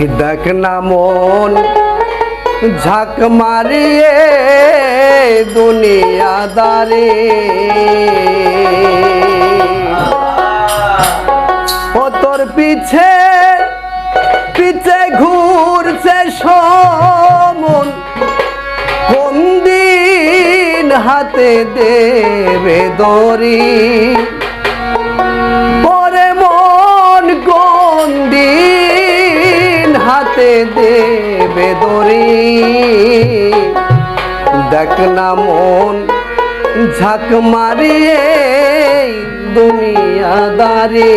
আহি দেখ ঝাক মারিয়ে দুনিয়াদারে। ও তোর পিছে পিছে ঘুরছে সমন কোন দিন হাতে দেবে দড়ি। হাতে দেবে দড়ি। দেখ না মন ঝাঁক মারিয়ে দুনিয়াদারি।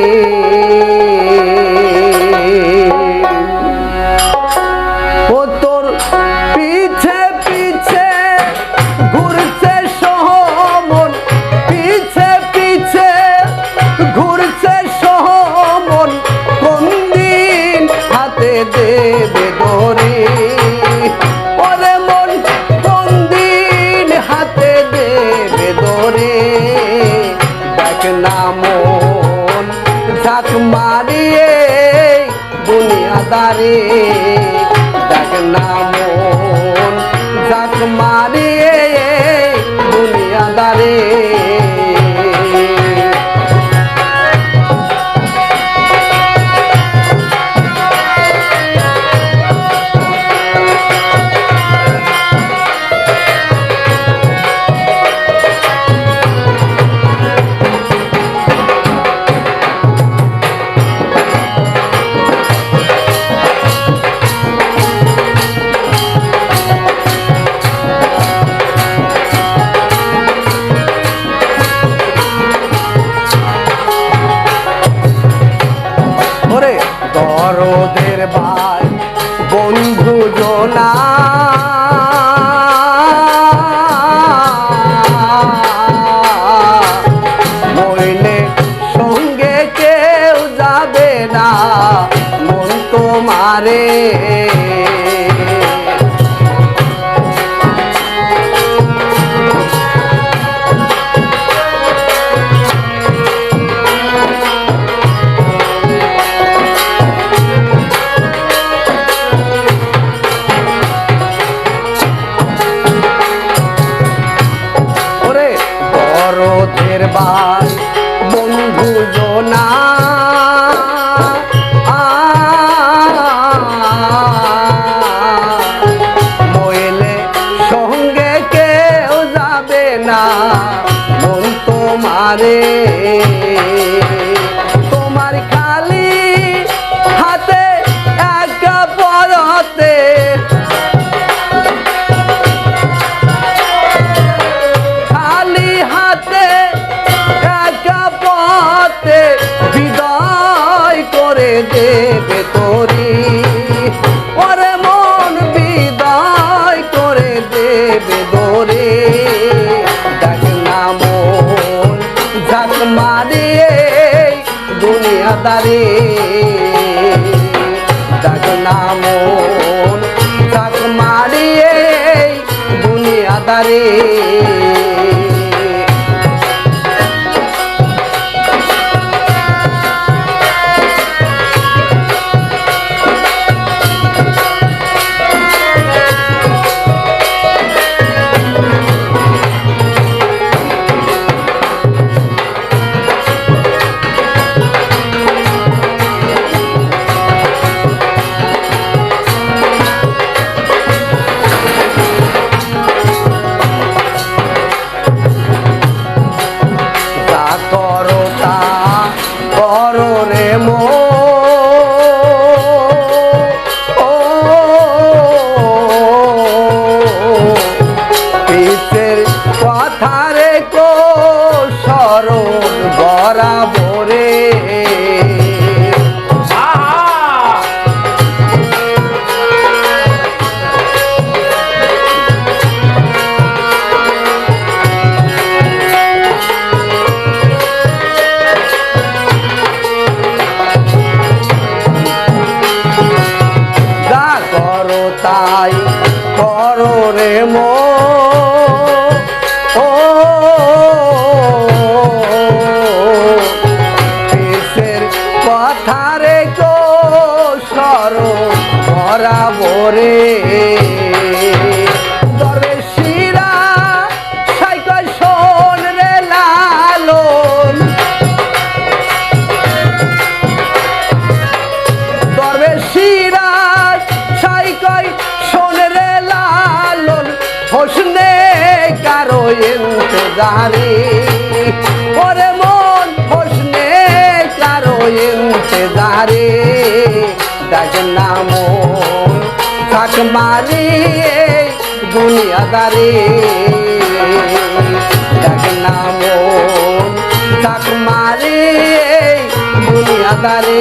বেদরে ডাকলাম ঝাঁক মারে দুনিয়াদারে। ডাকলাম ঝাঁক মারে দুনিয়াদারে। জারি ওরে মন হোসনে কারও ইন্তজারি ডাক নাম থাক মারি দুনিয়াদারি। ডাক নাম থাক মারি দুনিয়াদারি।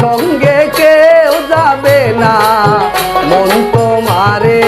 সঙ্গে কেউ যাবে না। মন তোমারে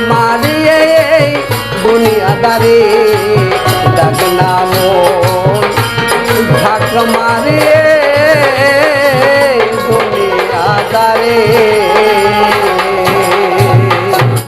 My.